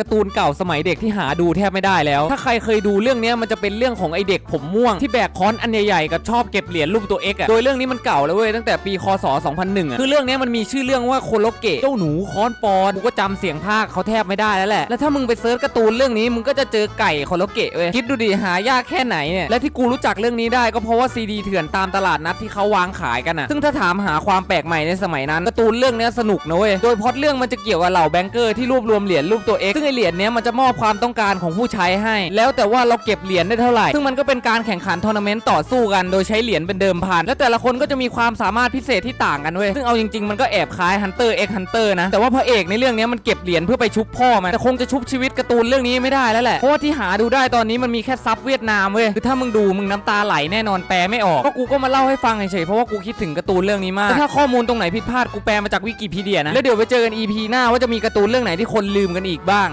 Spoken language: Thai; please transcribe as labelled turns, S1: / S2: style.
S1: การ์ตูนเก่าสมัยเด็กที่หาดูแทบไม่ได้แล้ว ถ้าใครเคยดูเรื่องนี้มันจะเป็นเรื่องของไอเด็กผมม่วงที่แบกค้อนอันใหญ่ๆกับชอบเก็บเหรียญรูปตัว X อะโดยเรื่องนี้มันเก่าแล้วเว้ยตั้งแต่ปีคศ 2001อะคือเรื่องนี้มันมีชื่อเรื่องว่าโคโลเกะเจ้าหนูค้อนปอนกูก็จำเสียงภาคเขาแทบไม่ได้แล้วแหละแล้วถ้ามึงไปเซิร์ชการ์ตูนเรื่องนี้มึงก็จะเจอไก่โคโลเกะเว้ยคิดดูดิหายากแค่ไหนเนี่ยและที่กูรู้จักเรื่องนี้ได้ก็เพราะว่าซีดีเถื่อนตามตลาดนัดที่เขาวางขายกันอะซึ่งถ้าถามหาความแปลกใหม่ในสมัยนั้นการ์ตูนเรื่องนี้สนุกนะเว้ยโดยพอตเรื่องมันจะเกี่ยวกับเหล่าแบงเกอร์ที่รวบรวมเหรียญรูปตัว X ซึ่งเหรียญเนี้ยมันจะมอบความต้องการของผู้ใช้ให้ แล้วแต่ว่าเราเก็บเหรียญได้เท่าไหร่ ซึ่งมันก็เป็นการแข่งขันทัวร์นาเมนต์ต่อสู้กัน โดยใช้เหรียญเป็นเดิมพัน แล้วแต่ละคนก็จะมีความสามารถพิเศษที่ต่างกันเว้ย ซึ่งเอาจริงๆมันก็แอบคล้าย Hunter x Hunter นเตอร์นะ แต่ว่าพระเอกในเรื่องนี้มันเก็บเหรียญเพื่อไปชุบพ่อมัน แต่คงจะชุบชีวิตการ์ตูนเรื่องนี้ไม่ได้แล้วแหละ เพราะว่าที่หาดูได้ตอนนี้มันมีแค่ซับเวียดนามเว้ย คือถ้ามึงดูมึงน้ำตาไหลแน่นอนแปลไม่ออก ก็กูก็มาเล่าให้ฟังเฉยๆ เพราะว่ากูคิดถึงการ์ตูนเรื่องนี้มาก แต่ถ้าข้อมูลตรงไหนผิดพลาดกูแปลมาจากวิกิพีเดียนะ แล้วเดี๋ยวไปเจอกัน EP หน้าว่าจะมีการ์ตูนเรื่องไหนที่คนลืมกันอีกบ้าง